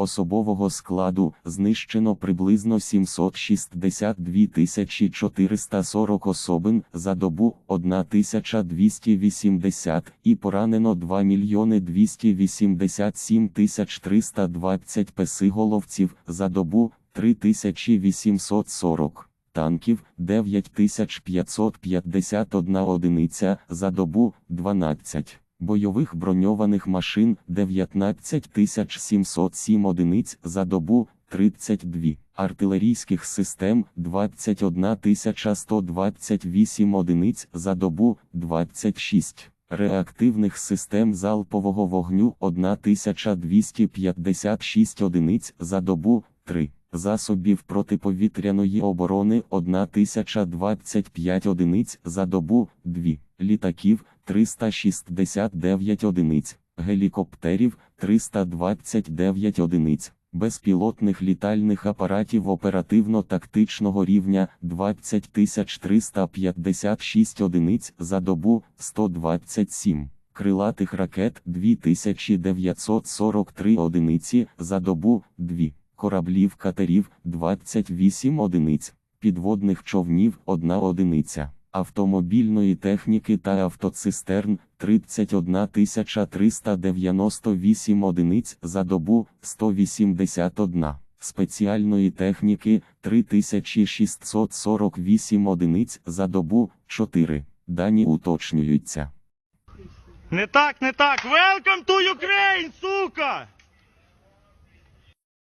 Особового складу знищено приблизно 762 440 особин за добу 1280 і поранено 2 мільйони 287 320 песиголовців за добу 3840 танків 9551 одиниця за добу 12 бойових броньованих машин 19707 одиниць за добу 32, артилерійських систем 21128 одиниць за добу 26. Реактивних систем залпового вогню 1256 одиниць за добу 3. Засобів протиповітряної оборони 1025 одиниць за добу 2. Літаків 369 одиниць, гелікоптерів 329 одиниць, безпілотних літальних апаратів оперативно-тактичного рівня 20 356 одиниць за добу 127. Крилатих ракет 2943 одиниці за добу 2, кораблів катерів 28 одиниць, підводних човнів 1 одиниця, автомобільної техніки та автоцистерн 31 398 одиниць за добу 181, спеціальної техніки 3648 одиниць за добу 4. Дані уточнюються. Не так, не так. Welcome to Ukraine, сука!